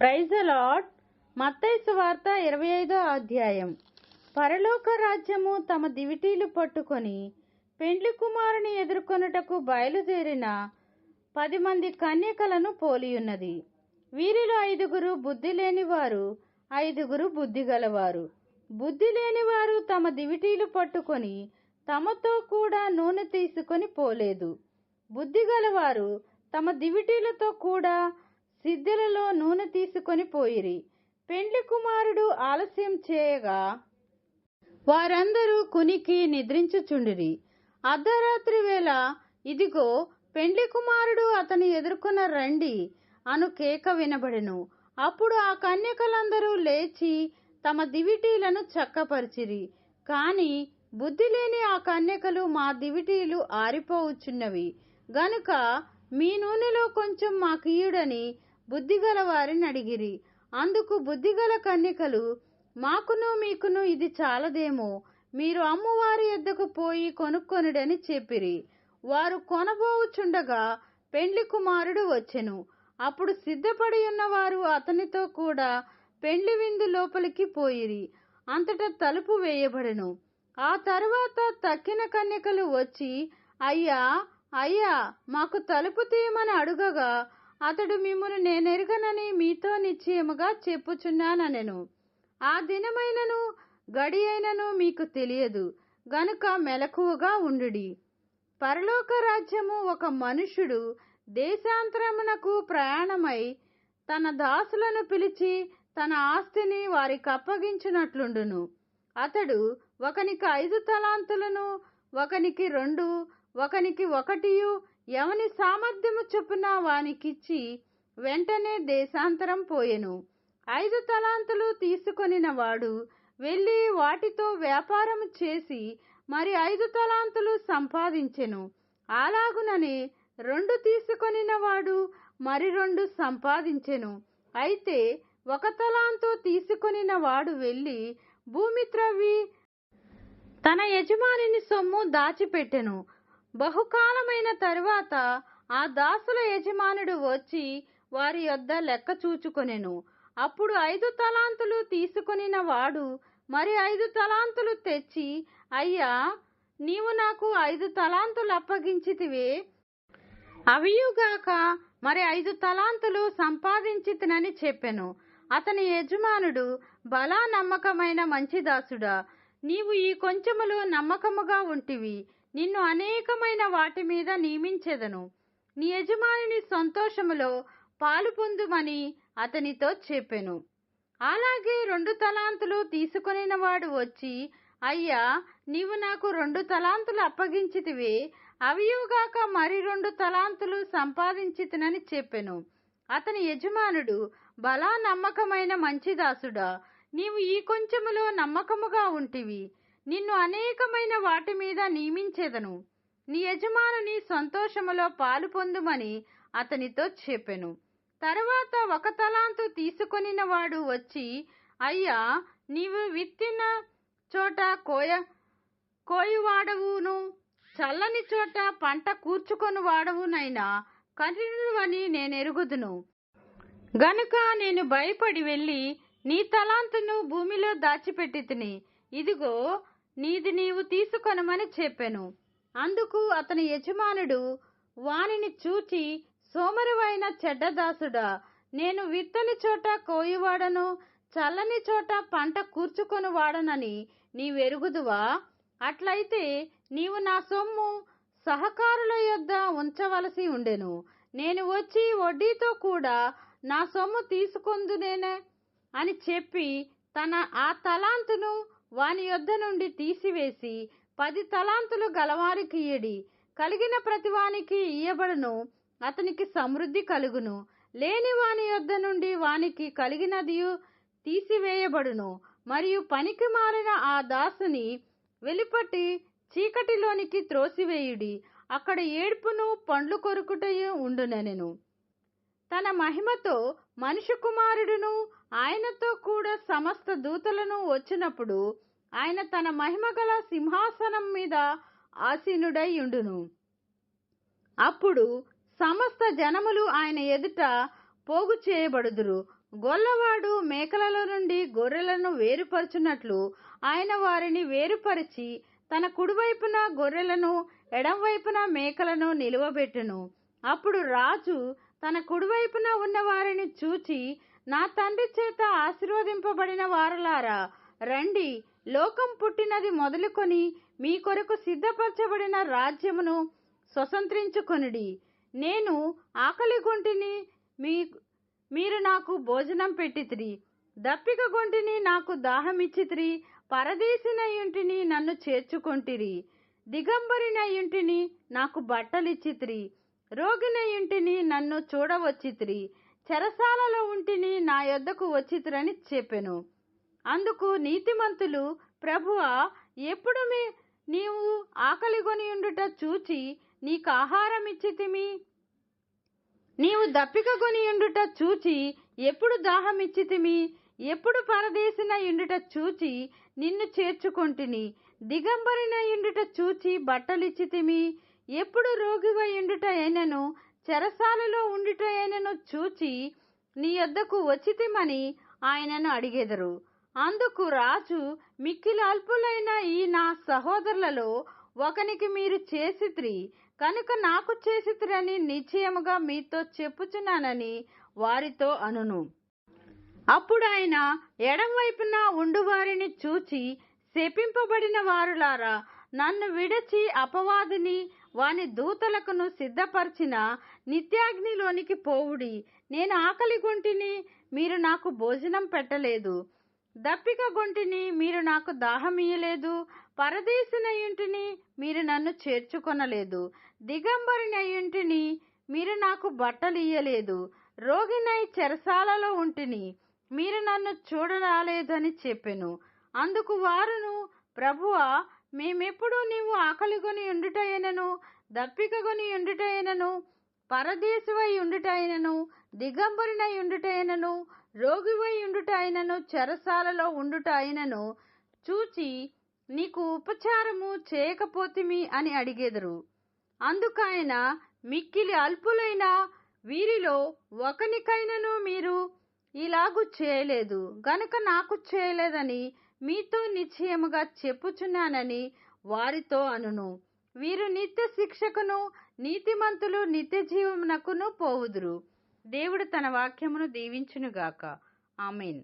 Praise lord మత్తైసు వార్త ఇరవై ఐదో అధ్యాయం. పరలోక రాజ్యము తమ దివిటీలు పట్టుకొని పెండ్లి కుమారుని ఎదుర్కొనుటకు బయలుదేరిన పది మంది కన్యకలను పోలియున్నది. వీరిలో ఐదుగురు బుద్ధి లేనివారు ఐదుగురు బుద్ధి గలవారు బుద్ధి లేనివారు తమ దివిటీలు పట్టుకొని తమతో కూడా నూనె తీసుకొని పోలేదు. బుద్ధి గలవారు తమ దివిటీలతో కూడా సిద్ధెలలో నూనె తీసుకొని పోయిరి. పెండ్లి కుమారుడు ఆలస్యం చేయగా వారందరూ కునికి నిద్రించుచుండిరి. అర్ధరాత్రి వేళ ఇదిగో పెండ్లి కుమారుడు అతని ఎదుర్కొన్న రండి అను కేక వినబడెను. అప్పుడు ఆ కన్యకలందరూ లేచి తమ దివిటీలను చక్కపరిచిరి. కాని బుద్ధి లేని ఆ కన్యకలు మా దివిటీలు ఆరిపోవచ్చున్నవి గనుక మీ నూనెలో కొంచెం మాకియుడని బుద్ధిగల వారిని అడిగిరి. అందుకు బుద్ధిగల కన్యకలు మాకును మీకును ఇది చాలదేమో. మీరు అమ్మవారి ఎద్దకు పోయి కొనుక్కొనుడని చెప్పిరి. వారు కొనబోవుచుండగా పెండ్లి కుమారుడు వచ్చెను. అప్పుడు సిద్ధపడి ఉన్నవారు అతనితో కూడా పెండ్లి విందు లోపలికి పోయిరి. అంతటా తలుపు వేయబడెను. ఆ తరువాత తక్కిన కన్యకలు వచ్చి అయ్యా అయ్యా మాకు తలుపు తీయమని అడుగగా అతడు మిమ్మల్ని నేనెరగనని మీతో నిశ్చయముగా చెప్పుచున్నానెను ఆ దినమైనను గడి అయినను మీకు తెలియదు. గనుక మెలకువగా ఉండుడి. పరలోక రాజ్యము ఒక మనుష్యుడు దేశాంతరమునకు ప్రయాణమై తన దాసులను పిలిచి తన ఆస్తిని వారికి అప్పగించినట్లుండును. అతడు ఒకనికి ఐదు తలాంతులను ఒకనికి రెండు ఒకనికి ఒకటియు ఎవని సామర్థ్యము చొప్పున వానికిచ్చి వెంటనే దేశాంతరం పోయెను. ఐదు తలాంతులు తీసుకొనిన వాడు వెళ్ళి వాటితో వ్యాపారము చేసి మరి ఐదు తలాంతులు సంపాదించెను. అలాగుననే రెండు తీసుకొనిన వాడు మరి రెండు సంపాదించెను. అయితే ఒక తలాంతు తీసుకొనిన వాడు వెళ్ళి భూమి త్రవ్వి తన యజమానిని సొమ్ము దాచిపెట్టెను. బహుకాలమైన తరువాత ఆ దాసుల యజమానుడు వచ్చి వారి యొద్ద లెక్క చూచుకొనెను. అప్పుడు ఐదు తలాంతులు తీసుకొనిన వాడు మరి ఐదు తలాంతులు తెచ్చి అయ్యా నీవు నాకు ఐదు తలాంతులు అప్పగించితివే. అవియుగాక మరి ఐదు తలాంతులు సంపాదించితినని చెప్పెను. అతని యజమానుడు బలా నమ్మకమైన మంచి దాసుడా. నీవు ఈ కొంచెములో నమ్మకముగా ఉంటివి. నిన్ను అనేకమైన వాటి మీద నియమించెదను. నీ యజమానిని సంతోషములో పాలు పొందుమని అతనితో చెప్పెను. అలాగే రెండు తలాంతులు తీసుకొనిన వాడు వచ్చి అయ్యా నీవు నాకు రెండు తలాంతులు అప్పగించితివే అవియుగాక మరి రెండు తలాంతులు సంపాదించితినని చెప్పెను. అతని యజమానుడు బలా నమ్మకమైన మంచి దాసుడా నీవు ఈ కొంచెములో నమ్మకముగా ఉంటివి. నిన్ను అనేకమైన వాటి మీద నియమించేదను. నీ యజమానుని సంతోషములో పాలు పొందుమని అతనితో చెప్పెను. తర్వాత ఒక తలాంతు తీసుకొనిన వాడు వచ్చి అయ్యా నీవు విత్తిన చోట కోయ కోయువాడవును. చల్లని చోట పంట కూర్చుకొని వాడవునైనా కఠినువని నేనెరుగుదును. గనుక నేను భయపడి వెళ్ళి నీ తలాంతును భూమిలో దాచిపెట్టి తిని. ఇదిగో నీది నీవు తీసుకొనమని చెప్పెను. అందుకు అతని యజమానుడు వానిని చూచి సోమరువైన చెడ్డదాసుడా నేను విత్తని చోట కోయివాడను చల్లని చోట పంట కూర్చుకొని వాడనని నీవెరుగుదువా? అట్లయితే నీవు నా సొమ్ము సహకారుల యొద్ద ఉంచవలసి ఉండెను. నేను వచ్చి వడ్డీతో కూడా నా సొమ్ము తీసుకొందునేనే అని చెప్పి తన ఆ తలాంతును వాని యొద్ద నుండి తీసివేసి పది తలాంతులు గలవారికి ఇయ్యడి. కలిగిన ప్రతివానికి ఇయ్యబడును అతనికి సమృద్ధి కలుగును. లేని వాని యొద్ద నుండి వానికి కలిగినది తీసివేయబడును. మరియు పనికి మారిన ఆ దాసుని వెలిపట్టి చీకటిలోనికి త్రోసివేయుడి. అక్కడ ఏడ్పును పండ్లు కొరుకుటయు ఉండునెను తన మహిమతో మనిషి కుమారుడును ఆయనతో కూడా సమస్త దూతలను వచ్చినప్పుడు ఆయన తన మహిమగల సింహాసనం మీద ఆసీనుడై ఉండును. అప్పుడు సమస్త జనములు ఆయన ఎదుట పోగు చేయబడుదురు. గొల్లవాడు మేకలలో నుండి గొర్రెలను వేరుపరచునట్లు ఆయన వారిని వేరుపరిచి తన కుడివైపున గొర్రెలను ఎడంవైపున మేకలను నిలువబెట్టును. అప్పుడు రాజు తన కుడివైపున ఉన్న వారిని చూచి నా తండ్రి చేత ఆశీర్వదింపబడిన వారలారా రండి లోకం పుట్టినది మొదలుకొని మీ కొరకు సిద్ధపరచబడిన రాజ్యమును స్వతంత్రించుకొనిడి. నేను ఆకలి గొంటిని మీ మీరు నాకు భోజనం పెట్టితిరి. దప్పిక గొంటిని నాకు దాహమిచ్చితిరి. పరదేశినయుంటిని నన్ను చేర్చుకొంటిరి. దిగంబరిన ఇంటిని నాకు బట్టలిచ్చితిరి. రోగినయుంటిని నన్ను చూడవచ్చితిరి. చెరసాలలో ఉంటిని నా యొద్దకు వచ్చితిరని చెప్పెను. అందుకు నీతిమంతులు ప్రభువా ఎప్పుడు మీ నీవు ఆకలిగొని ఉండుట చూచి నీకు ఆహారం ఇచ్చితిమి? నీవు దప్పిక కొని ఉండుట చూచి ఎప్పుడు దాహం ఇచ్చితిమి? ఎప్పుడు పరదేశిన ఇండుట చూచి నిన్ను చేర్చుకొంటిని? దిగంబరిన ఇండుట చూచి బట్టలిచ్చితిమి? ఎప్పుడు రోగిగా ఇండుట అయినను చెరసాలలో ఉండుట అయినను చూచి నీ యొద్దకు వచ్చితిమని ఆయనను అడిగెదరు. అందుకు రాజు మిక్కిలల్పులైన ఈ నా సహోదరులలో ఒకనికి మీరు చేసిత్రి కనుక నాకు చేసిత్రని నిశ్చయముగా మీతో చెప్పుచున్నానని వారితో అనును. అప్పుడు ఆయన ఎడంవైపున ఉండువారిని చూచి శపింపబడిన వారులారా నన్ను విడచి అపవాదిని వాని దూతలకును సిద్ధపరిచిన నిత్యాగ్నిలోనికి పోవుడి. నేను ఆకలి గుంటిని మీరు నాకు భోజనం పెట్టలేదు. దప్పిక గొంటిని మీరు నాకు దాహమియ్యలేదు పరదేశినయుంటిని మీరు నన్ను చేర్చుకొనలేదు దిగంబరినయుంటిని మీరు నాకు బట్టలు ఇయ్యలేదు రోగినై చెరసాలలో ఉంటిని మీరు నన్ను చూడరాలేదని చెప్పెను. అందుకు వారును ప్రభువా మేమెప్పుడు నీవు ఆకలిగొని ఉండుటైనను దప్పికగొని ఉండుటైనను పరదేశివై ఉండుటైనను దిగంబరినై ఉండుటైనను రోగివై ఉండుటైనను చెరసాలలో ఉండుట అయినను చూచి నీకు ఉపచారము చేయకపోతిమి అని అడిగెదరు. అందుకైన మిక్కిలి అల్పులైన వీరిలో ఒకనికైనను మీరు ఇలాగు చేయలేదు. గనుక నాకు చేయలేదని మీతో నిశ్చయముగా చెప్పుచున్నానని వారితో అనును. వీరు నిత్య శిక్షకును నీతిమంతులు నిత్య జీవమునకును పోవుదురు. దేవుడు తన వాక్యమును దీవించునుగాక. ఆమెన్.